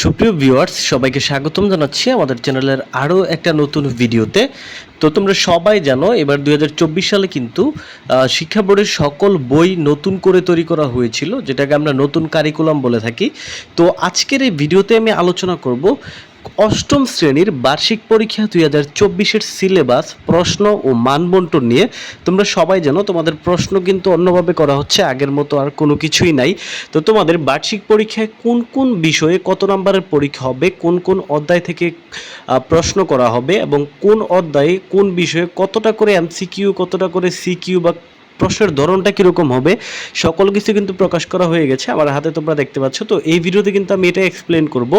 সুপ্রিয় ভিউয়ার্স সবাইকে স্বাগতম জানাচ্ছি আমাদের চ্যানেলের আরও একটা নতুন ভিডিওতে তো তোমরা সবাই জানো, এবার দু হাজার চব্বিশ সালে কিন্তু শিক্ষা বোর্ডের সকল বই নতুন করে তৈরি করা হয়েছিল, যেটাকে আমরা নতুন কারিকুলাম বলে থাকি। তো আজকের এই ভিডিওতে আমি আলোচনা করব অষ্টম শ্রেণির বার্ষিক পরীক্ষা দুই হাজার চব্বিশের সিলেবাস, প্রশ্ন ও মানবন্টন নিয়ে। তোমরা সবাই জানো, তোমাদের প্রশ্ন কিন্তু অন্যভাবে করা হচ্ছে, আগের মতো আর কোনো কিছুই নাই। তো তোমাদের বার্ষিক পরীক্ষায় কোন কোন বিষয়ে কত নম্বরের পরীক্ষা হবে, কোন কোন অধ্যায় থেকে প্রশ্ন করা হবে এবং কোন অধ্যায়ে কোন বিষয়ে কতটা করে এমসিকিউ কতটা করে সিকিউ বা প্রশ্নের ধরনটা কীরকম হবে, সকল কিছু কিন্তু প্রকাশ করা হয়ে গেছে, আমার হাতে তোমরা দেখতে পাচ্ছ। তো এই ভিডিওতে কিন্তু আমি এটা এক্সপ্লেন করব,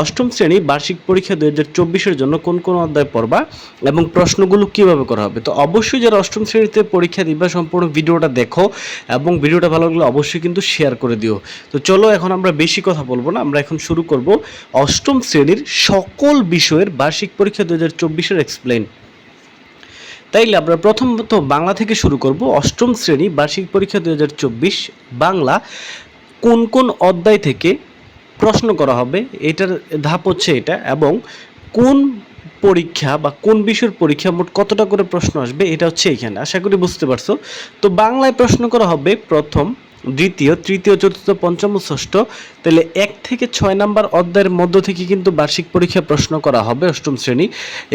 অষ্টম শ্রেণি বার্ষিক পরীক্ষা দু হাজার চব্বিশের জন্য কোন কোন অধ্যায় পড়বা এবং প্রশ্নগুলো কীভাবে করা হবে। তো অবশ্যই যারা অষ্টম শ্রেণীতে পরীক্ষা দিবা, সম্পূর্ণ ভিডিওটা দেখো এবং ভিডিওটা ভালো লাগলে অবশ্যই কিন্তু শেয়ার করে দিও। তো চলো এখন আমরা বেশি কথা বলব না, আমরা এখন শুরু করব অষ্টম শ্রেণির সকল বিষয়ের বার্ষিক পরীক্ষা দু হাজার চব্বিশের এক্সপ্লেন তাইলে আমরা প্রথমত বাংলা থেকে শুরু করব। অষ্টম শ্রেণি বার্ষিক পরীক্ষা দু হাজার চব্বিশ বাংলা কোন কোন অধ্যায় থেকে প্রশ্ন করা হবে, এটার ধাপ হচ্ছে এটা এবং কোন পরীক্ষা বা কোন বিষয়ের পরীক্ষা মোট কতটা করে প্রশ্ন আসবে, এটা হচ্ছে এখানে। আশা করি বুঝতে পারছ। তো বাংলায় প্রশ্ন করা হবে প্রথম দ্বিতীয়, তৃতীয়, চতুর্থ, পঞ্চম, ষষ্ঠ। তাহলে এক থেকে ছয় নাম্বার অধ্যায়ের মধ্য থেকে কিন্তু বার্ষিক পরীক্ষা প্রশ্ন করা হবে অষ্টম শ্রেণি।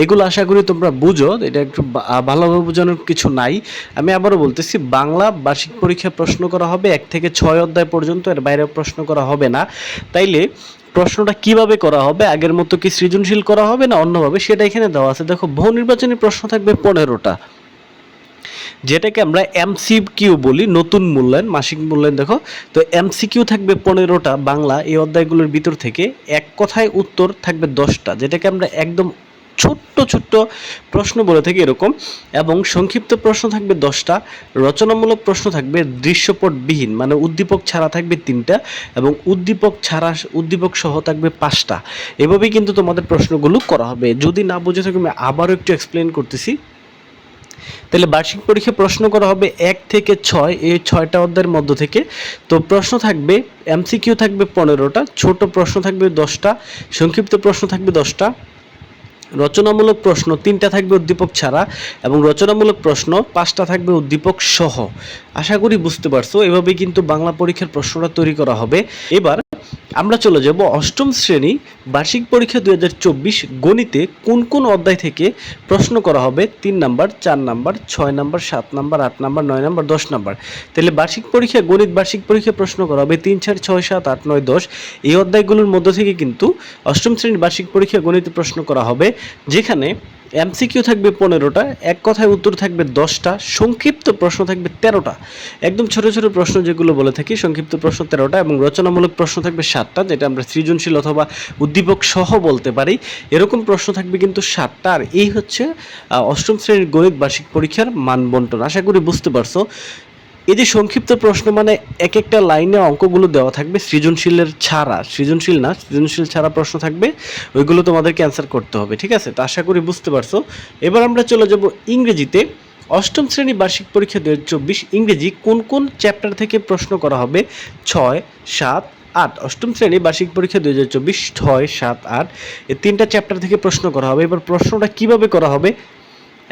এগুলো আশা করি তোমরা বুঝো, এটা একটু ভালোভাবে বোঝানোর কিছু নাই। আমি আবারও বলতেছি, বাংলা বার্ষিক পরীক্ষা প্রশ্ন করা হবে এক থেকে ছয় অধ্যায় পর্যন্ত, এর বাইরে প্রশ্ন করা হবে না। তাইলে প্রশ্নটা কীভাবে করা হবে, আগের মতো কি সৃজনশীল করা হবে না অন্যভাবে, সেটা এখানে দেওয়া আছে। দেখো, বহু নির্বাচনী প্রশ্ন থাকবে পনেরোটা। যেটাকে আমরা এমসিকিউ বলি, নতুন মূল্যায়ন, মাসিক মূল্যায়ন, দেখো। তো এমসিকিউ থাকবে পনেরোটা, বাংলা, এই অধ্যায়গুলোর ভিতর থেকে এক কথায় উত্তর থাকবে দশটা, যেটাকে আমরা একদম ছোট্ট ছোট্ট প্রশ্ন বলে থাকি এরকম, এবং সংক্ষিপ্ত প্রশ্ন থাকবে দশটা, রচনামূলক প্রশ্ন থাকবে দৃশ্যপটবিহীন মানে উদ্দীপক ছাড়া থাকবে তিনটা, এবং উদ্দীপক ছাড়া, উদ্দীপক সহ থাকবে পাঁচটা। এভাবেই কিন্তু তোমাদের প্রশ্নগুলো করা হবে। যদি না বুঝে থাকি, আমি আবারও একটু এক্সপ্লেন করতেছি। তাহলে বার্ষিক পরীক্ষা প্রশ্ন করা হবে এক থেকে ছয়, এই ছয়টা অধ্যায়ের মধ্য থেকে। তো প্রশ্ন থাকবে এমসিকিউ থাকবে পনেরোটা, ছোট প্রশ্ন থাকবে দশটা, সংক্ষিপ্ত প্রশ্ন থাকবে দশটা, রচনামূলক প্রশ্ন তিনটা থাকবে উদ্দীপক ছাড়া, এবং রচনামূলক প্রশ্ন পাঁচটা থাকবে উদ্দীপক সহ। আশা করি বুঝতে পারছ, এভাবেই কিন্তু বাংলা পরীক্ষার প্রশ্নটা তৈরি করা হবে। এবার আমরা চলে যাব অষ্টম শ্রেণি বার্ষিক পরীক্ষা দু হাজার চব্বিশ গণিতে কোন কোন অধ্যায় থেকে প্রশ্ন করা হবে? তিন নাম্বার, চার নাম্বার, ছয় নাম্বার, সাত নাম্বার, আট নাম্বার, নয় নাম্বার, দশ নাম্বার। তাহলে বার্ষিক পরীক্ষা, গণিত বার্ষিক পরীক্ষা প্রশ্ন করা হবে তিন, চার, ছয়, সাত, আট, নয়, দশ। এই অধ্যায়গুলোর মধ্য থেকে কিন্তু অষ্টম শ্রেণির বার্ষিক পরীক্ষা, গণিতে প্রশ্ন করা হবে, যেখানে এমসিকিউ থাকবে পনেরোটা, এক কথায় উত্তর থাকবে দশটা, সংক্ষিপ্ত প্রশ্ন থাকবে তেরোটা। একদম ছোট ছোট প্রশ্ন যেগুলো বলে থাকি, সংক্ষিপ্ত প্রশ্ন তেরোটা এবং রচনামূলক প্রশ্ন থাকবে সাতটা, যেটা আমরা সৃজনশীল অথবা উদ্দীপক সহ বলতে পারি। এরকম প্রশ্ন থাকবে কিন্তু সাতটা। আর এই হচ্ছে অষ্টম শ্রেণির গণিত বার্ষিক পরীক্ষার মানবন্টন। আশা করি বুঝতে পারছ। এই যে সংক্ষিপ্ত প্রশ্ন মানে এক একটা লাইনে অঙ্কগুলো দেওয়া থাকবে সৃজনশীলের ছাড়া। সৃজনশীল না, সৃজনশীল ছাড়া প্রশ্ন থাকবে, ওইগুলো তোমাদেরকে অ্যান্সার করতে হবে, ঠিক আছে? তো আশা করি বুঝতে পারছ। এবার আমরা চলে যাব ইংরেজিতে। অষ্টম শ্রেণি বার্ষিক পরীক্ষা দু ইংরেজি কোন কোন চ্যাপ্টার থেকে প্রশ্ন করা হবে? ছয়, সাত আট, অষ্টম শ্রেণি বার্ষিক পরীক্ষা দুই হাজার চব্বিশ, ছয়, সাত, আট, এই তিনটা চ্যাপ্টার থেকে প্রশ্ন করা হবে। এবার প্রশ্নটা কীভাবে করা হবে?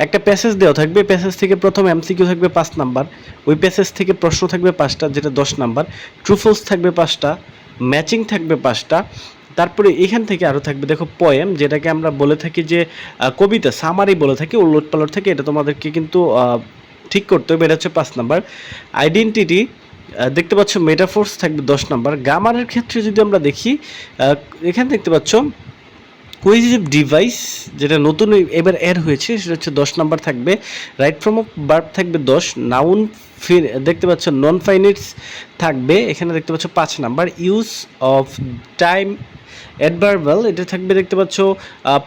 একটা প্যাসেজ দেওয়া থাকবে প্যাসেজ থেকে প্রথম এমসিকিউ থাকবে পাঁচ নাম্বার, ওই প্যাসেজ থেকে প্রশ্ন থাকবে পাঁচটা, যেটা দশ নাম্বার ট্রুফলস থাকবে পাঁচটা ম্যাচিং থাকবে পাঁচটা, তারপরে এখান থেকে আরও থাকবে, দেখো পয়েম যেটাকে আমরা বলে থাকি যে কবিতা সামারি বলে থাকি উলট পালট থেকে, এটা তোমাদেরকে কিন্তু ঠিক করতে হবে, এটা হচ্ছে পাঁচ নাম্বার। আইডেন্টিটি দেখতে পাচ্ছ মেটাফোর্স থাকবে দশ নাম্বার। গামারের ক্ষেত্রে যদি আমরা দেখি এখানে দেখতে পাচ্ছ কোয়েজিভ ডিভাইস যেটা নতুন এবার অ্যাড হয়েছে, সেটা হচ্ছে দশ নাম্বার থাকবে। রাইট ফ্রম অফ বার্ব থাকবে দশ নাউন দেখতে পাচ্ছ নন ফাইনিটস থাকবে। এখানে দেখতে পাচ্ছ পাঁচ number. Use of time adverbial এটা থাকবে দেখতে পাচ্ছ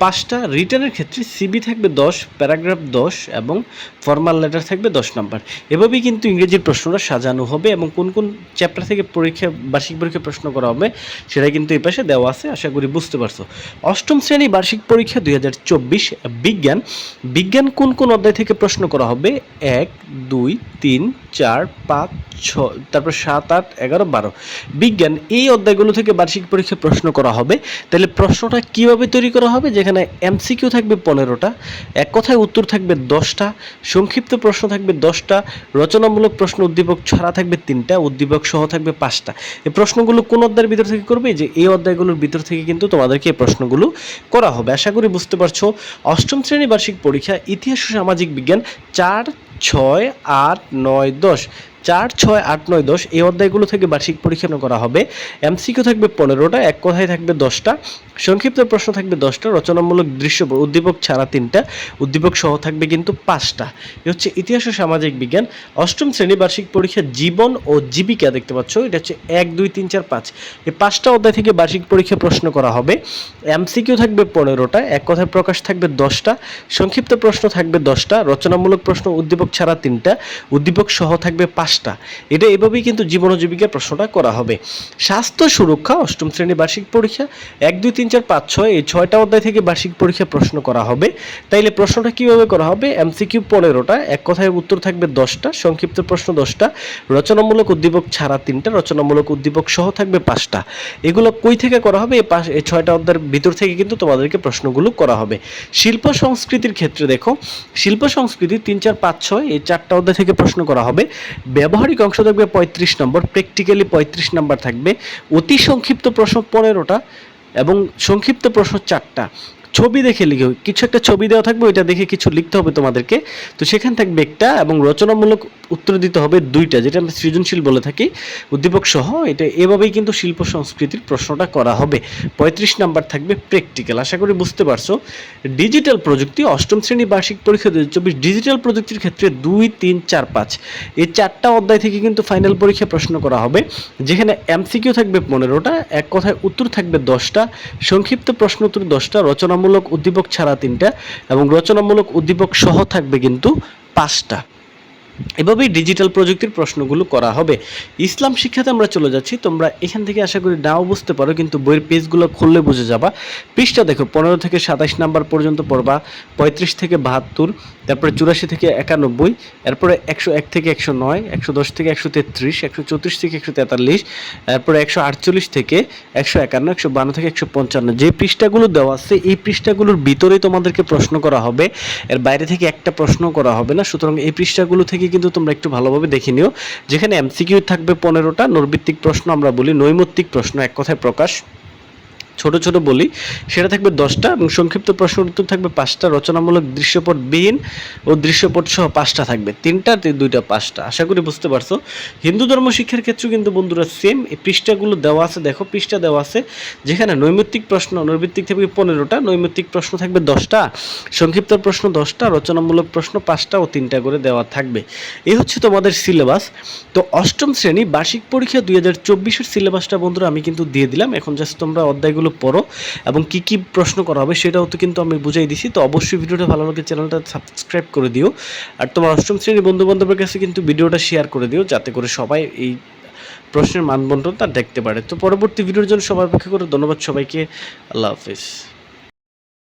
পাঁচটা। রিটার্নের ক্ষেত্রে সিবি থাকবে দশ প্যারাগ্রাফ দশ এবং ফর্মাল লেটার থাকবে দশ নাম্বার এভাবেই কিন্তু ইংরেজির প্রশ্নটা সাজানো হবে এবং কোন কোন চ্যাপ্টার থেকে পরীক্ষা, বার্ষিক পরীক্ষা প্রশ্ন করা হবে, সেটা কিন্তু এই পাশে দেওয়া আছে। আশা করি বুঝতে পারছ। অষ্টম শ্রেণি বার্ষিক পরীক্ষা দুই হাজার চব্বিশ, বিজ্ঞান। বিজ্ঞান কোন কোন অধ্যায় থেকে প্রশ্ন করা হবে? এক, দুই, তিন, চার, পাঁচ ছ তারপর সাত, আট, এগারো, বারো। বিজ্ঞান, এই অধ্যায়গুলো থেকে বার্ষিক পরীক্ষা প্রশ্ন করা করা হবে। তাহলে প্রশ্নটা কীভাবে তৈরি করা হবে? যেখানে এমসিকিউ থাকবে পনেরোটা, এক কথায় উত্তর থাকবে দশটা, সংক্ষিপ্ত প্রশ্ন থাকবে দশটা, রচনামূলক প্রশ্ন উদ্দীপক ছাড়া থাকবে তিনটা, উদ্দীপক সহ থাকবে পাঁচটা। এই প্রশ্নগুলো কোন অধ্যায়ের ভিতর থেকে করবে? যে এই অধ্যায়গুলোর ভিতর থেকে কিন্তু তোমাদেরকে এই প্রশ্নগুলো করা হবে। আশা করি বুঝতে পারছ। অষ্টম শ্রেণি বার্ষিক পরীক্ষা ইতিহাস ও সামাজিক বিজ্ঞান চার, ছয়, আট, নয়, দশ। চার, ছয়, আট, নয়, দশ এই অধ্যায়গুলো থেকে বার্ষিক পরীক্ষা করা হবে। এমসিকিউ থাকবে পনেরোটা, এক কথায় থাকবে দশটা, সংক্ষিপ্ত প্রশ্ন থাকবে দশটা, রচনামূলক দৃশ্য উদ্দীপক ছাড়া তিনটা, উদ্দীপক সহ থাকবে কিন্তু পাঁচটা। এ হচ্ছে ইতিহাস ও সামাজিক বিজ্ঞান। অষ্টম শ্রেণি বার্ষিক পরীক্ষা জীবন ও জীবিকা দেখতে পাচ্ছ, এটা হচ্ছে এক, দুই, তিন, চার, পাঁচ। এই পাঁচটা অধ্যায় থেকে বার্ষিক পরীক্ষা প্রশ্ন করা হবে। এমসিকিউ থাকবে পনেরোটা, এক কথায় প্রকাশ থাকবে দশটা, সংক্ষিপ্ত প্রশ্ন থাকবে দশটা, রচনামূলক প্রশ্ন উদ্দীপক ছাড়া তিনটা, উদ্দীপক সহ থাকবে পাঁচটা। এটা এভাবেই কিন্তু জীবন জীবিকার প্রশ্নটা করা হবে। স্বাস্থ্য সুরক্ষা, অষ্টম শ্রেণি বার্ষিক পরীক্ষা, এক, দুই, তিন, চার, পাঁচ, ছয়, এই ছয়টা অধ্যায় থেকে বার্ষিক পরীক্ষা প্রশ্ন করা হবে। তাইলে প্রশ্নটা কীভাবে করা হবে? এমসিকিউ পনেরোটা, এক কথায় উত্তর থাকবে দশটা, সংক্ষিপ্ত প্রশ্ন দশটা, রচনামূলক উদ্দীপক ছাড়া তিনটা, রচনামূলক উদ্দীপক সহ থাকবে পাঁচটা। এগুলো কই থেকে করা হবে? এই ছয়টা অধ্যায়ের ভিতর থেকে কিন্তু তোমাদেরকে প্রশ্নগুলো করা হবে। শিল্প সংস্কৃতির ক্ষেত্রে দেখো, শিল্প সংস্কৃতি তিন, চার, পাঁচ, ছয়, এই চারটা অধ্যায় থেকে প্রশ্ন করা হবে। ব্যবহারিক অংশ থাকবে পঁয়ত্রিশ নম্বর প্র্যাকটিক্যালি পঁয়ত্রিশ নম্বর থাকবে। অতি সংক্ষিপ্ত প্রশ্ন পনেরোটা এবং সংক্ষিপ্ত প্রশ্ন চারটা। ছবি দেখে লিখে, কিছু একটা ছবি দেওয়া থাকবে, ওইটা দেখে কিছু লিখতে হবে তোমাদেরকে। তো সেখান থাকবে একটা এবং রচনামূলক উত্তর দিতে হবে দুইটা, যেটা আমরা সৃজনশীল বলে থাকি। উদ্দীপক সহ, এটা এভাবেই কিন্তু শিল্প সংস্কৃতির প্রশ্নটা করা হবে। পঁয়ত্রিশ নাম্বার থাকবে প্র্যাকটিক্যাল। আশা করি বুঝতে পারছ। ডিজিটাল প্রযুক্তি, অষ্টম শ্রেণি বার্ষিক পরীক্ষা দু চব্বিশ, ডিজিটাল প্রযুক্তির ক্ষেত্রে দুই, তিন, চার, পাঁচ। এই চারটা অধ্যায় থেকে কিন্তু ফাইনাল পরীক্ষা প্রশ্ন করা হবে, যেখানে এমসিকিউ থাকবে পনেরোটা, এক কথায় উত্তর থাকবে দশটা, সংক্ষিপ্ত প্রশ্ন উত্তর দশটা রচনামূলক উদ্দীপক ছাড়া তিনটা এবং রচনামূলক উদ্দীপক সহ থাকবে কিন্তু পাঁচটা। এভাবেই ডিজিটাল প্রযুক্তির প্রশ্নগুলো করা হবে। ইসলাম শিক্ষাতে আমরা চলে যাচ্ছি, তোমরা এখান থেকে আশা করি নাও বুঝতে পারো, কিন্তু বইয়ের পেজগুলো খুললে বুঝে যাবা। পৃষ্ঠা দেখো, পনেরো থেকে সাতাশ নাম্বার পর্যন্ত পড়বা, পঁয়ত্রিশ থেকে বাহাত্তর, তারপরে চুরাশি থেকে একানব্বই, এরপরে একশো এক থেকে একশো নয়, একশো দশ থেকে একশো তেত্রিশ, একশো চৌত্রিশ থেকে একশো তেতাল্লিশ এরপরে একশো আটচল্লিশ থেকে একশো একান্ন, একশো বান্ন থেকে একশো পঞ্চান্ন। যে পৃষ্ঠাগুলো দেওয়া আছে, এই পৃষ্ঠাগুলোর ভিতরেই তোমাদেরকে প্রশ্ন করা হবে। এর বাইরে থেকে একটা প্রশ্ন করা হবে না, সুতরাং এই পৃষ্ঠাগুলো থেকে কিন্তু তোমরা একটু ভালোভাবে দেখে নিও। যেখানে এমসিকিউ থাকবে পনেরোটা নৈর্ভিত্তিক প্রশ্ন আমরা বলি নৈমিত্তিক প্রশ্ন, এক কথায় প্রকাশ। ছোট ছোট বলি, সেটা থাকবে দশটা এবং সংক্ষিপ্ত প্রশ্ন উত্তর থাকবে পাঁচটা। রচনামূলক দৃশ্যপট বিহীন ও দৃশ্যপট সহ পাঁচটা থাকবে। তিনটা দুইটা, পাঁচটা। আশা করি বুঝতে পারছ। হিন্দু ধর্ম শিক্ষার ক্ষেত্রে কিন্তু বন্ধুরা সেম এই পৃষ্ঠাগুলো দেওয়া আছে। দেখো, পৃষ্ঠা দেওয়া আছে যেখানে নৈমিত্তিক প্রশ্ন, নৈমিত্তিক থাকবে পনেরোটা, নৈমিত্তিক প্রশ্ন থাকবে দশটা, সংক্ষিপ্ত প্রশ্ন দশটা, রচনামূলক প্রশ্ন পাঁচটা ও তিনটা করে দেওয়া থাকবে। এই হচ্ছে তোমাদের সিলেবাস তো অষ্টম শ্রেণি বার্ষিক পরীক্ষা দুই হাজার চব্বিশের সিলেবাসটা বন্ধুরা আমি কিন্তু দিয়ে দিলাম। এখন জাস্ট তোমরা অধ্যায়গুলো পড়ো এবং কি কি প্রশ্ন করা হবে সেটাও তো কিন্তু আমি বুঝাই দিছি। তো অবশ্যই ভিডিওটা ভালো লাগে, চ্যানেলটা সাবস্ক্রাইব করে দিও। আর তোমার অষ্টম শ্রেণির বন্ধুবান্ধবের কাছে কিন্তু ভিডিওটা শেয়ার করে দিও, যাতে করে সবাই এই প্রশ্নের মানবন্ধন তা দেখতে পারে। তো পরবর্তী ভিডিওর জন্য সবার পক্ষে করে, ধন্যবাদ সবাইকে, আল্লাহ হাফিজ।